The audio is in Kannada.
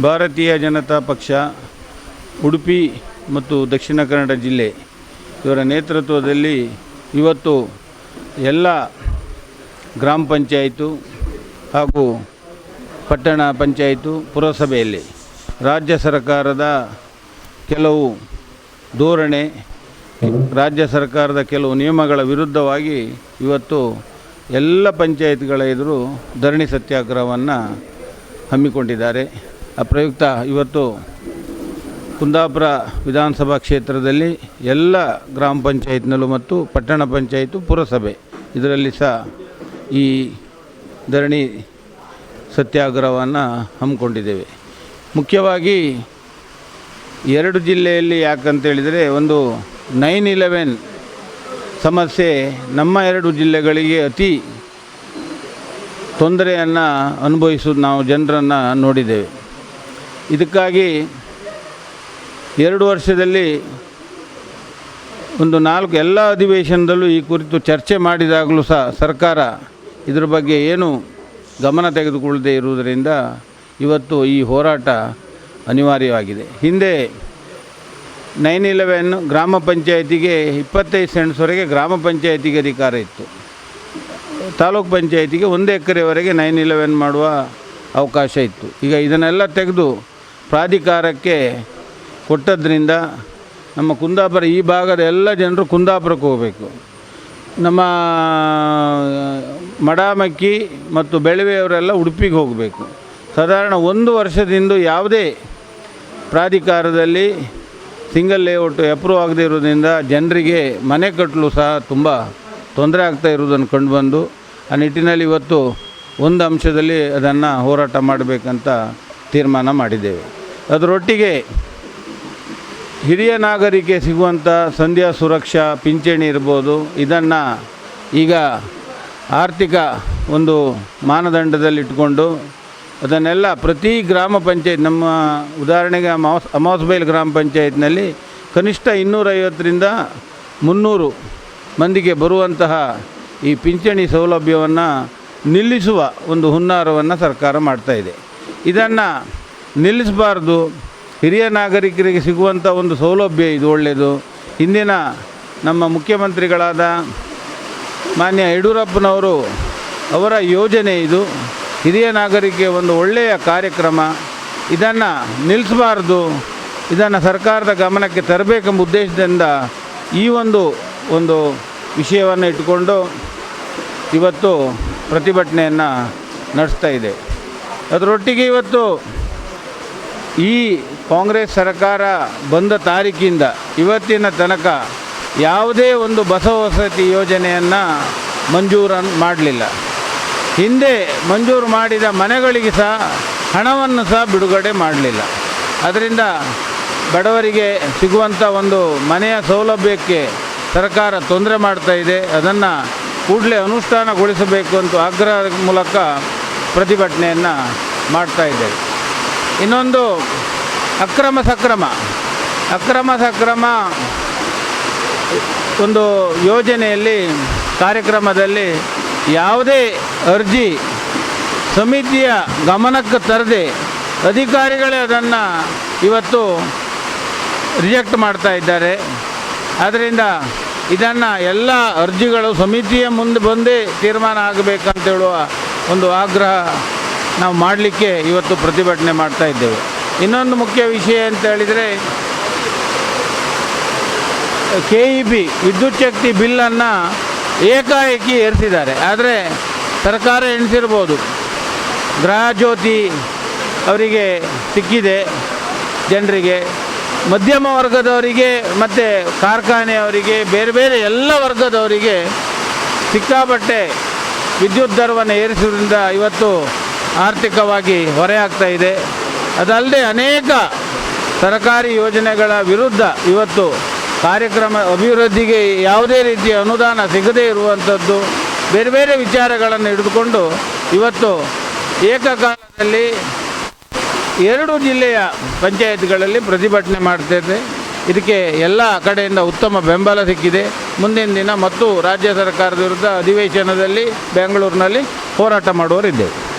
ಭಾರತೀಯ ಜನತಾ ಪಕ್ಷ, ಉಡುಪಿ ಮತ್ತು ದಕ್ಷಿಣ ಕನ್ನಡ ಜಿಲ್ಲೆ ಇವರ ನೇತೃತ್ವದಲ್ಲಿ ಇವತ್ತು ಎಲ್ಲ ಗ್ರಾಮ ಪಂಚಾಯಿತು ಹಾಗೂ ಪಟ್ಟಣ ಪಂಚಾಯಿತು ಪುರಸಭೆಯಲ್ಲಿ ರಾಜ್ಯ ಸರ್ಕಾರದ ಕೆಲವು ಧೋರಣೆ, ರಾಜ್ಯ ಸರ್ಕಾರದ ಕೆಲವು ನಿಯಮಗಳ ವಿರುದ್ಧವಾಗಿ ಇವತ್ತು ಎಲ್ಲ ಪಂಚಾಯತ್ಗಳ ಎದುರು ಧರಣಿ ಸತ್ಯಾಗ್ರಹವನ್ನು ಹಮ್ಮಿಕೊಂಡಿದ್ದಾರೆ. ಪ್ರಯುಕ್ತ ಇವತ್ತು ಕುಂದಾಪುರ ವಿಧಾನಸಭಾ ಕ್ಷೇತ್ರದಲ್ಲಿ ಎಲ್ಲ ಗ್ರಾಮ ಪಂಚಾಯತ್ನಲ್ಲೂ ಮತ್ತು ಪಟ್ಟಣ ಪಂಚಾಯತ್ ಪುರಸಭೆ. ಇದರಲ್ಲಿ ಸಹ ಈ ಧರಣಿ ಸತ್ಯಾಗ್ರಹವನ್ನು ಹಮ್ಮಿಕೊಂಡಿದ್ದೇವೆ. ಮುಖ್ಯವಾಗಿ ಎರಡು ಜಿಲ್ಲೆಯಲ್ಲಿ ಯಾಕಂತೇಳಿದರೆ ಒಂದು ನೈನ್ ಇಲೆವೆನ್ ಸಮಸ್ಯೆ ನಮ್ಮ ಎರಡು ಜಿಲ್ಲೆಗಳಿಗೆ ಅತಿ ತೊಂದರೆಯನ್ನು ಅನುಭವಿಸೋದು ನಾವು ಜನರನ್ನು ನೋಡಿದ್ದೇವೆ. ಇದಕ್ಕಾಗಿ ಎರಡು ವರ್ಷದಲ್ಲಿ ಒಂದು ನಾಲ್ಕು ಎಲ್ಲ ಅಧಿವೇಶನದಲ್ಲೂ ಈ ಕುರಿತು ಚರ್ಚೆ ಮಾಡಿದಾಗಲೂ ಸಹ ಸರ್ಕಾರ ಇದರ ಬಗ್ಗೆ ಏನು ಗಮನ ತೆಗೆದುಕೊಳ್ಳದೇ ಇರುವುದರಿಂದ ಇವತ್ತು ಈ ಹೋರಾಟ ಅನಿವಾರ್ಯವಾಗಿದೆ. ಹಿಂದೆ ನೈನ್ ಇಲೆವೆನ್ ಗ್ರಾಮ ಪಂಚಾಯತಿಗೆ ಇಪ್ಪತ್ತೈದು ಸೆಂಟ್ಸ್ವರೆಗೆ ಗ್ರಾಮ ಪಂಚಾಯತಿಗೆ ಅಧಿಕಾರ ಇತ್ತು. ತಾಲೂಕ್ ಪಂಚಾಯತಿಗೆ ಒಂದು ಎಕರೆವರೆಗೆ ನೈನ್ ಇಲೆವೆನ್ ಮಾಡುವ ಅವಕಾಶ ಇತ್ತು. ಈಗ ಇದನ್ನೆಲ್ಲ ತೆಗೆದು ಪ್ರಾಧಿಕಾರಕ್ಕೆ ಕೊಟ್ಟದ್ರಿಂದ ನಮ್ಮ ಕುಂದಾಪುರ, ಈ ಭಾಗದ ಎಲ್ಲ ಜನರು ಕುಂದಾಪುರಕ್ಕೆ ಹೋಗಬೇಕು. ನಮ್ಮ ಮಡಾಮಕ್ಕಿ ಮತ್ತು ಬೆಳವೆಯವರೆಲ್ಲ ಉಡುಪಿಗೆ ಹೋಗಬೇಕು. ಸಾಧಾರಣ ಒಂದು ವರ್ಷದಿಂದ ಯಾವುದೇ ಪ್ರಾಧಿಕಾರದಲ್ಲಿ ಸಿಂಗಲ್ ಲೇಔಟ್ ಅಪ್ರೂವ್ ಆಗದೇ ಇರೋದ್ರಿಂದ ಜನರಿಗೆ ಮನೆ ಕಟ್ಟಲು ಸಹ ತುಂಬ ತೊಂದರೆ ಆಗ್ತಾ ಇರುವುದನ್ನು ಕಂಡುಬಂದು, ಆ ನಿಟ್ಟಿನಲ್ಲಿ ಇವತ್ತು ಒಂದು ಅಂಶದಲ್ಲಿ ಅದನ್ನು ಹೋರಾಟ ಮಾಡಬೇಕಂತ ತೀರ್ಮಾನ ಮಾಡಿದ್ದೇವೆ. ಅದರೊಟ್ಟಿಗೆ ಹಿರಿಯ ನಾಗರಿಕೆ ಸಿಗುವಂಥ ಸಂಧ್ಯಾ ಸುರಕ್ಷಾ ಪಿಂಚಣಿ ಇರ್ಬೋದು. ಇದನ್ನು ಈಗ ಆರ್ಥಿಕ ಒಂದು ಮಾನದಂಡದಲ್ಲಿಟ್ಕೊಂಡು ಅದನ್ನೆಲ್ಲ ಪ್ರತಿ ಗ್ರಾಮ ಪಂಚಾಯತ್ ನಮ್ಮ ಉದಾಹರಣೆಗೆ ಅಮಾಸ್ ಅಮಾಸ್ಬೈಲ್ ಗ್ರಾಮ ಪಂಚಾಯತ್ನಲ್ಲಿ ಕನಿಷ್ಠ ಇನ್ನೂರೈವತ್ತರಿಂದ ಮುನ್ನೂರು ಮಂದಿಗೆ ಬರುವಂತಹ ಈ ಪಿಂಚಣಿ ಸೌಲಭ್ಯವನ್ನು ನಿಲ್ಲಿಸುವ ಒಂದು ಹುನ್ನಾರವನ್ನು ಸರ್ಕಾರ ಮಾಡ್ತಾಯಿದೆ ಇದೆ. ಇದನ್ನು ನಿಲ್ಲಿಸಬಾರ್ದು. ಹಿರಿಯ ನಾಗರಿಕರಿಗೆ ಸಿಗುವಂಥ ಒಂದು ಸೌಲಭ್ಯ ಇದು ಒಳ್ಳೆಯದು ಹಿಂದಿನ ನಮ್ಮ ಮುಖ್ಯಮಂತ್ರಿಗಳಾದ ಮಾನ್ಯ ಯಡಿಯೂರಪ್ಪನವರು ಅವರ ಯೋಜನೆ ಇದು. ಹಿರಿಯ ನಾಗರಿಕೆ ಒಂದು ಒಳ್ಳೆಯ ಕಾರ್ಯಕ್ರಮ. ಇದನ್ನು ನಿಲ್ಲಿಸಬಾರ್ದು. ಇದನ್ನು ಸರ್ಕಾರದ ಗಮನಕ್ಕೆ ತರಬೇಕೆಂಬ ಉದ್ದೇಶದಿಂದ ಈ ಒಂದು ಒಂದು ವಿಷಯವನ್ನು ಇಟ್ಟುಕೊಂಡು ಇವತ್ತು ಪ್ರತಿಭಟನೆಯನ್ನು ನಡೆಸ್ತಾ ಇದೆ. ಅದರೊಟ್ಟಿಗೆ ಇವತ್ತು ಈ ಕಾಂಗ್ರೆಸ್ ಸರ್ಕಾರ ಬಂದ ತಾರೀಕಿಂದ ಇವತ್ತಿನ ತನಕ ಯಾವುದೇ ಒಂದು ಬಸವ ವಸತಿ ಯೋಜನೆಯನ್ನು ಮಂಜೂರನ್ನು ಮಾಡಲಿಲ್ಲ. ಹಿಂದೆ ಮಂಜೂರು ಮಾಡಿದ ಮನೆಗಳಿಗೆ ಸಹ ಹಣವನ್ನು ಸಹ ಬಿಡುಗಡೆ ಮಾಡಲಿಲ್ಲ. ಅದರಿಂದ ಬಡವರಿಗೆ ಸಿಗುವಂಥ ಒಂದು ಮನೆಯ ಸೌಲಭ್ಯಕ್ಕೆ ಸರ್ಕಾರ ತೊಂದರೆ ಮಾಡ್ತಾ ಇದೆ. ಅದನ್ನು ಕೂಡಲೇ ಅನುಷ್ಠಾನಗೊಳಿಸಬೇಕು ಅಂತ ಆಗ್ರಹದ ಮೂಲಕ ಪ್ರತಿಭಟನೆಯನ್ನು ಮಾಡ್ತಾ ಇದ್ದೇವೆ. ಇನ್ನೊಂದು ಅಕ್ರಮ ಸಕ್ರಮ. ಅಕ್ರಮ ಸಕ್ರಮ ಒಂದು ಯೋಜನೆಯಲ್ಲಿ, ಕಾರ್ಯಕ್ರಮದಲ್ಲಿ ಯಾವುದೇ ಅರ್ಜಿ ಸಮಿತಿಯ ಗಮನಕ್ಕೆ ತರದೆ ಅಧಿಕಾರಿಗಳೇ ಅದನ್ನು ಇವತ್ತು ರಿಜೆಕ್ಟ್ ಮಾಡ್ತಾ ಇದ್ದಾರೆ. ಆದ್ದರಿಂದ ಇದನ್ನು ಎಲ್ಲ ಅರ್ಜಿಗಳು ಸಮಿತಿಯ ಮುಂದೆ ಬಂದೇ ತೀರ್ಮಾನ ಆಗಬೇಕಂತ ಹೇಳುವ ಒಂದು ಆಗ್ರಹ ನಾವು ಮಾಡಲಿಕ್ಕೆ ಇವತ್ತು ಪ್ರತಿಭಟನೆ ಮಾಡ್ತಾ ಇದ್ದೇವೆ. ಇನ್ನೊಂದು ಮುಖ್ಯ ವಿಷಯ ಅಂತ ಹೇಳಿದರೆ ಕೆ ಇ ಬಿ ವಿದ್ಯುತ್ ಶಕ್ತಿ ಬಿಲ್ಲನ್ನು ಏಕಾಏಕಿ ಏರಿಸಿದ್ದಾರೆ. ಆದರೆ ಸರ್ಕಾರ ಎಣಿಸಿರ್ಬೋದು. ಗೃಹಜ್ಯೋತಿ ಅವರಿಗೆ ಸಿಕ್ಕಿದೆ ಜನರಿಗೆ, ಮಧ್ಯಮ ವರ್ಗದವರಿಗೆ ಮತ್ತು ಕಾರ್ಖಾನೆಯವರಿಗೆ ಬೇರೆ ಬೇರೆ ಎಲ್ಲ ವರ್ಗದವರಿಗೆ ಸಿಕ್ಕಾಪಟ್ಟೆ ವಿದ್ಯುತ್ ದರವನ್ನು ಏರಿಸೋದ್ರಿಂದ ಇವತ್ತು ಆರ್ಥಿಕವಾಗಿ ಹೊರೆಯಾಗ್ತಾ ಇದೆ. ಅದಲ್ಲದೆ ಅನೇಕ ಸರ್ಕಾರಿ ಯೋಜನೆಗಳ ವಿರುದ್ಧ ಇವತ್ತು ಕಾರ್ಯಕ್ರಮ ಅಭಿವೃದ್ಧಿಗೆ ಯಾವುದೇ ರೀತಿಯ ಅನುದಾನ ಸಿಗದೇ ಇರುವಂಥದ್ದು, ಬೇರೆ ಬೇರೆ ವಿಚಾರಗಳನ್ನು ಹಿಡಿದುಕೊಂಡು ಇವತ್ತು ಏಕಕಾಲದಲ್ಲಿ ಎರಡು ಜಿಲ್ಲೆಯ ಪಂಚಾಯತ್ಗಳಲ್ಲಿ ಪ್ರತಿಭಟನೆ ಮಾಡ್ತೇವೆ ಇದಕ್ಕೆ ಎಲ್ಲ ಕಡೆಯಿಂದ ಉತ್ತಮ ಬೆಂಬಲ ಸಿಕ್ಕಿದೆ. ಮುಂದಿನ ದಿನ ಮತ್ತು ರಾಜ್ಯ ಸರ್ಕಾರದ ವಿರುದ್ಧ ಅಧಿವೇಶನದಲ್ಲಿ ಬೆಂಗಳೂರಿನಲ್ಲಿ ಹೋರಾಟ ಮಾಡುವವರಿದ್ದೇವೆ.